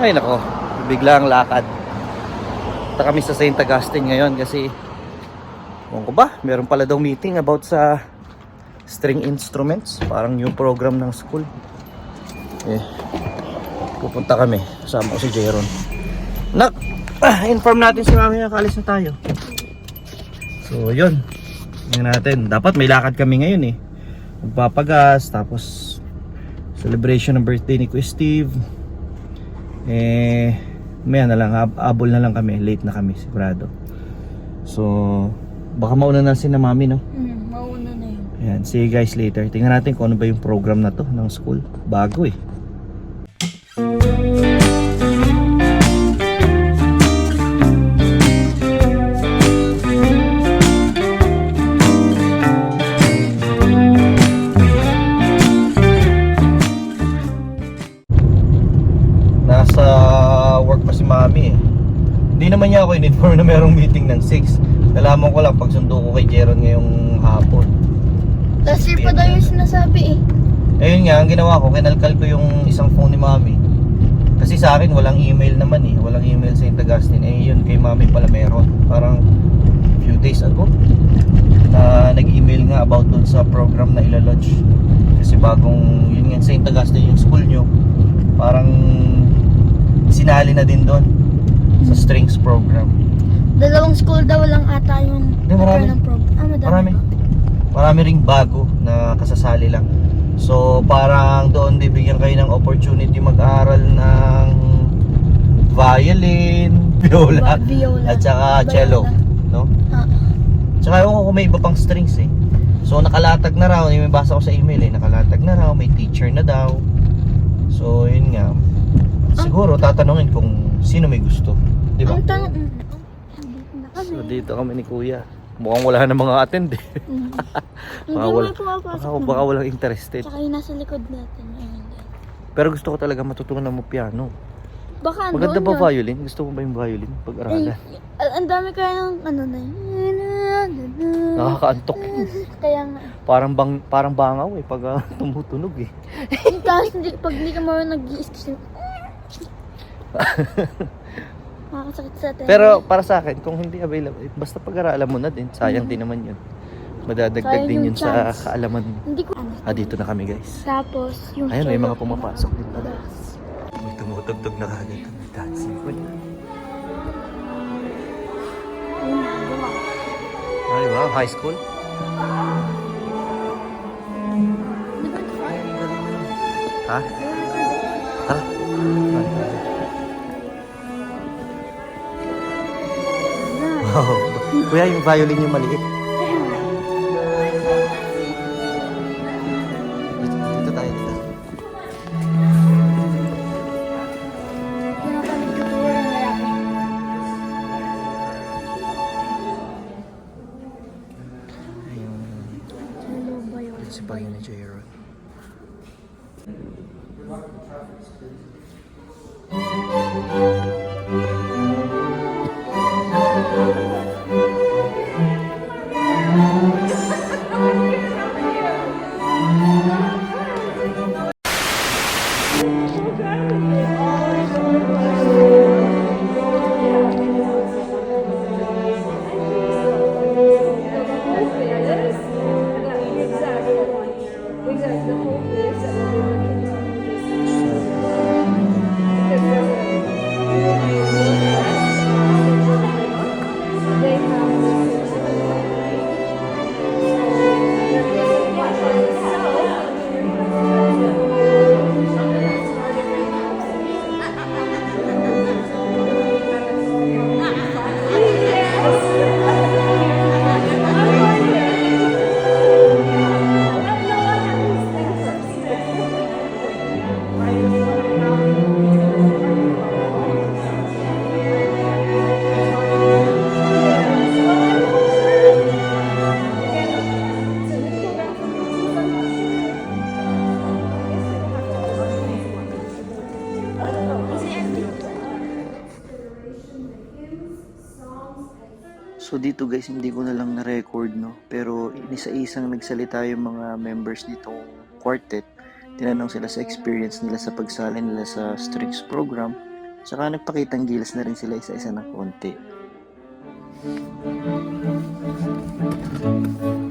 Ay nako, bigla ang lakad. Punta kami sa St. Augustine ngayon kasi Ewan ko ba, meron pala daw meeting about sa string instruments. Parang new program ng school. Eh, pupunta kami. Kasama ko si Jeron. Nak, ah, inform natin si mami na kalis na tayo. So, yun. Tingnan natin. Dapat may lakad kami ngayon eh. Magpapagas, tapos celebration ng birthday ni Kuya Steve. Eh, maya na lang, ab- abol na lang kami. Late na kami, sigurado. So, baka mauna na si na mami, no? Hmm, mauna na yun. Ayan, see you guys later. Tingnan natin kung ano ba yung program na to ng school. Bago eh. Merong meeting ng 6. Nalaman ko lang pag sundo ko kay Jeron ngayong hapon. Last year pa daw yung sinasabi eh. Ayun nga, ang ginawa ko, kinalkal ko yung isang phone ni Mami. Kasi sa akin, walang email naman eh. Walang email sa St. Augustine. Eh, yun, kay Mami pala meron. Parang few days ago. Na nag-email nga about dun sa program na ilalunch. Kasi bagong, yun nga, St. Augustine yung school nyo. Parang sinali na din doon sa strings program. Dalawang school daw lang ata yung Hindi, marami. Ah, madami. Marami. Marami ring bago na kasasali lang. So parang doon bibigyan kayo ng opportunity mag-aral ng violin, viola, Ba- viola. at saka Viola. cello, no? Ah, Tsaka ewan ko kung may iba pang strings eh. So nakalatag na raw, yung may basa ko sa email eh, nakalatag na raw, may teacher na daw. So yun nga. Siguro tatanungin kung sino may gusto, di ba? Ang tanong, mm, kami. So dito kami ni Kuya. Mukhang wala na mga attend eh. Mm. Hindi wala- pumapasok Baka, baka walang interested. Tsaka yung nasa likod natin. Ayun. Pero gusto ko talaga matutunan mo piano. Baka Maganda andun ba yun. violin? Gusto mo ba yung violin? Eh, Pag-aralan. al- ang dami kaya ng ano na yun. Nakakaantok. Kaya nga. Parang bang parang bangaw eh pag ah, tumutunog eh. Tapos pag hindi ka marunong nag-i-excuse. Makakasakit sa atin. Pero para sa akin, kung hindi available, eh, basta pag-aralan mo na din. Sayang din naman yun. Madadagdag. Sayang din yung yun sa chance. kaalaman mo. Hindi ko ano. Ah, dito na kami guys. Tapos, yung Ayun, may mga pumapasok din pala. Tapos, May tumutugtog na kagad kami dancing. Diba? Ay, wow, high school? Ha? Ha? Wow. Kuya, yung violin yung maliit. Dito, tayo, dito. Pinapalit ko po yung lalaki. Hello ba yun? Principal yun ni Jaron. So guys, hindi ko na lang na-record no. Pero isa-isang nagsalita yung mga members nitong quartet. Tinanong sila sa experience nila sa pagsali nila sa strings program. Tsaka nagpakitang gilas na rin sila isa-isa ng konti. guitars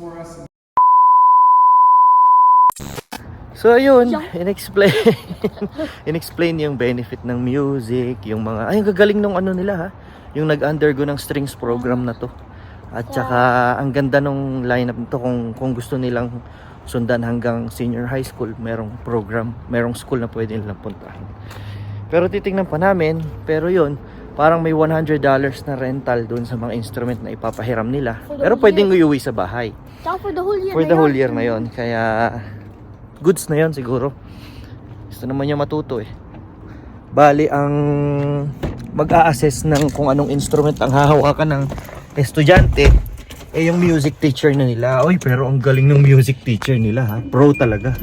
for us. So ayun, Yeah. in-explain in-explain yung benefit ng music, yung mga ay ang gagaling nung ano nila ha, yung nag-undergo ng strings program na to. At saka ang ganda nung lineup nito kung kung gusto nilang sundan hanggang senior high school, merong program, merong school na pwede nilang puntahan. Pero titingnan pa namin, pero yun, parang may $100 na rental doon sa mga instrument na ipapahiram nila. Pero pwedeng iuwi sa bahay. Tsaka for the whole year For the whole year na yon Kaya, goods na yon siguro. Gusto naman niya matuto eh. Bali, ang mag-a-assess ng kung anong instrument ang hahawakan ng estudyante, eh yung music teacher na nila. Oy, pero ang galing ng music teacher nila ha. Pro talaga.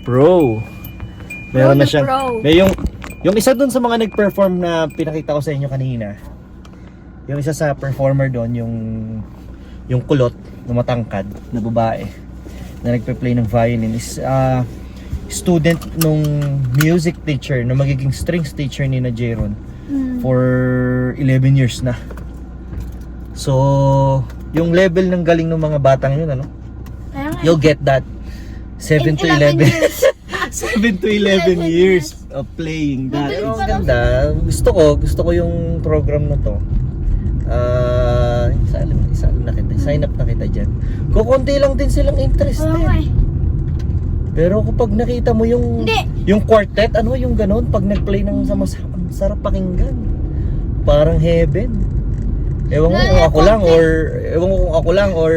Pro. Meron Pro na siyang, pro. may yung, yung isa dun sa mga nag-perform na pinakita ko sa inyo kanina, yung isa sa performer doon, yung yung kulot na matangkad na babae na nagpe-play ng violin is ah, student nung music teacher na magiging strings teacher ni na Jeron Mm. for 11 years na. So, yung level ng galing ng mga batang yun, ano? You'll get that 7 in to 11 11 years. 7 to 11 years of playing that. Mabilis Ang ganda. Gusto ko, gusto ko yung program na to. Ah, isa lang, isa na kita. Sign up na kita diyan. Kukunti lang din silang interested. eh. Pero kapag nakita mo yung Hindi. yung quartet, ano yung ganun pag nag-play ng sa mas ang sarap pakinggan. Parang heaven. Ewan ko kung ako lang or ewan ko kung ako lang or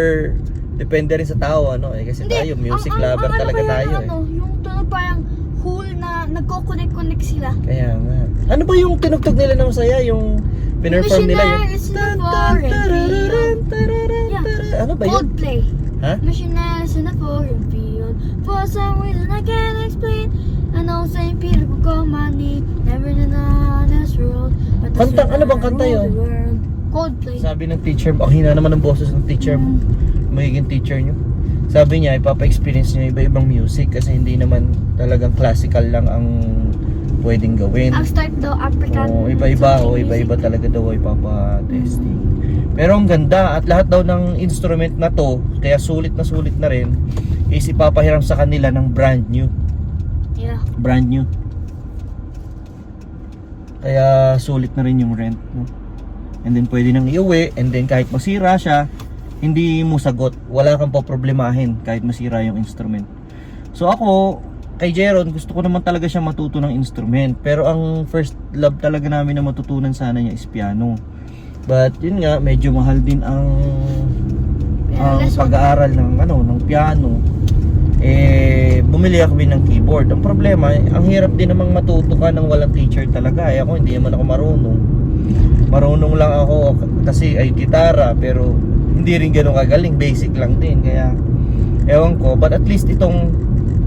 depende rin sa tao ano eh kasi Hindi, tayo music ang- ang- lover ang ano talaga ba yung tayo eh. Ano, yung tunog parang nagko-connect-connect sila. Kaya nga. Ano ba yung tinugtog nila ng saya? Yung pinerform nila yung... Yeah. Ano ba yun? Coldplay. Ha? Missionaries in the foreign field. For some reason I can't explain. I know St. Peter will call my name. Never in honest world. But Kanta- ano bang kanta yun? Coldplay. Sabi ng teacher, ang hina naman ng boses ng teacher mo. Magiging teacher nyo. Sabi niya, ipapa-experience niyo iba-ibang music kasi hindi naman talagang classical lang ang pwedeng gawin. Ang start daw African. Oo, iba-iba, o iba-iba talaga daw ay papa-testing. Pero ang ganda at lahat daw ng instrument na to, kaya sulit na sulit na rin, is ipapahiram sa kanila ng brand new. Yeah. Brand new. Kaya sulit na rin yung rent mo. And then pwede nang iuwi and then kahit masira siya, hindi mo sagot. Wala kang pa problemahin kahit masira yung instrument. So ako, kay Jeron, gusto ko naman talaga siya matuto ng instrument. Pero ang first love talaga namin na matutunan sana niya is piano. But yun nga, medyo mahal din ang ang pag-aaral ng ano, ng piano. Eh, bumili ako din ng keyboard. Ang problema, ang hirap din namang matuto ka ng walang teacher talaga. Eh, ako hindi naman ako marunong. Marunong lang ako kasi ay gitara pero hindi rin ganun kagaling, basic lang din. Kaya ewan ko, but at least itong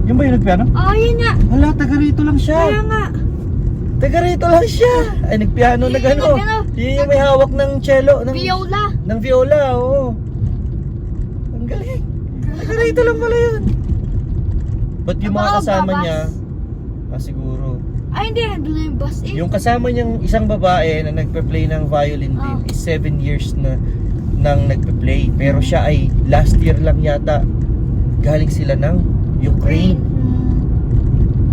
yung ba yung nagpiano? Oh, yun nga. Hala, taga rito lang Kaya siya. nga. Taga rito lang siya. Ay, nagpiano na Yung gano. nagano. Yun yung may hawak ng cello. Ng, Viola. ng viola, oo. Ang galing. Taga rito lang pala yun. But yung mga kasama niya, ah, siguro. Ay, hindi. Nandun na yung bus eh. Yung kasama niyang isang babae na nagpe-play ng violin din Oh. is 7 years na nang nagpe-play. Pero siya ay last year lang yata galing sila ng Ukraine. Mm.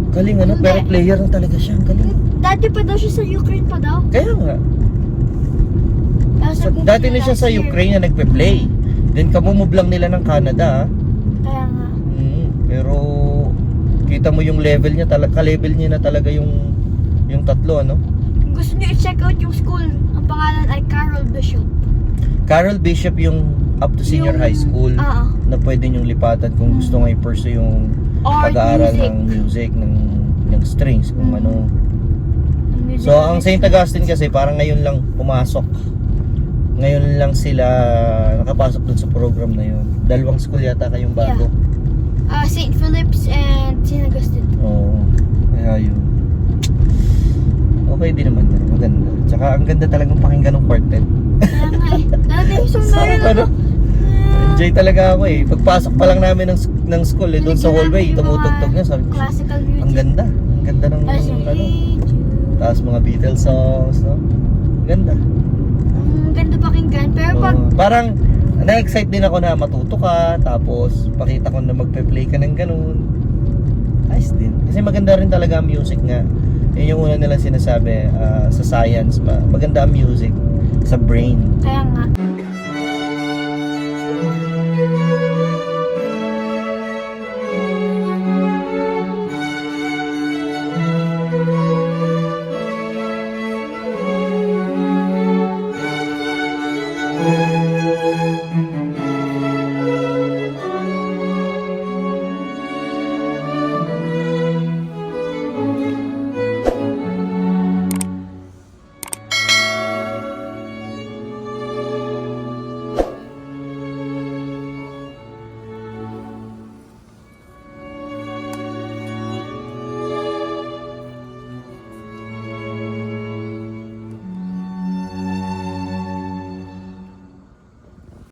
Galing ano, Hindi. pero player na talaga siya. Ang galing. Dati pa daw siya sa Ukraine pa daw. Kaya nga. Tapos Sa, nagpunta dati na siya last sa year. Ukraine na nagpe-play. Then kamumove lang nila ng Canada. ah. Kaya nga. Mm, pero kita mo yung level niya talaga, ka-level niya na talaga yung yung tatlo, ano? Kung gusto niyo i-check out yung school, ang pangalan ay Carol Bishop. Carol Bishop yung up to senior Yung- high school Oo. na pwede niyong lipatan kung gusto nga i-pursue yung pag-aaral music. ng music, ng, ng strings, kung Mm. ano. So, ang St. Augustine kasi parang ngayon lang pumasok. Ngayon lang sila nakapasok dun sa program na yun. Dalawang school yata kayong bago. Ah, St. Philip's and St. Augustine. Oo. Kaya yun. Okay din naman yun. Maganda. Tsaka ang ganda talagang pakinggan ng quartet. Eh. Sarap, ano? Enjoy talaga ako eh. Pagpasok pa lang namin ng, ng school eh, doon sa hallway, tumutugtog na. Sabi ko, Classical music. ang ganda. Ang ganda ng ano. Tapos mga Beatles songs, no? Ganda. Ang ganda pakinggan. Pero pag Oo. parang na-excite din ako na matuto ka, tapos pakita ko na magpe-play ka ng ganun. Ayos din. Kasi maganda rin talaga ang music nga. Yun yung una nilang sinasabi ah, sa science. Ma- maganda ang music sa brain. Kaya nga.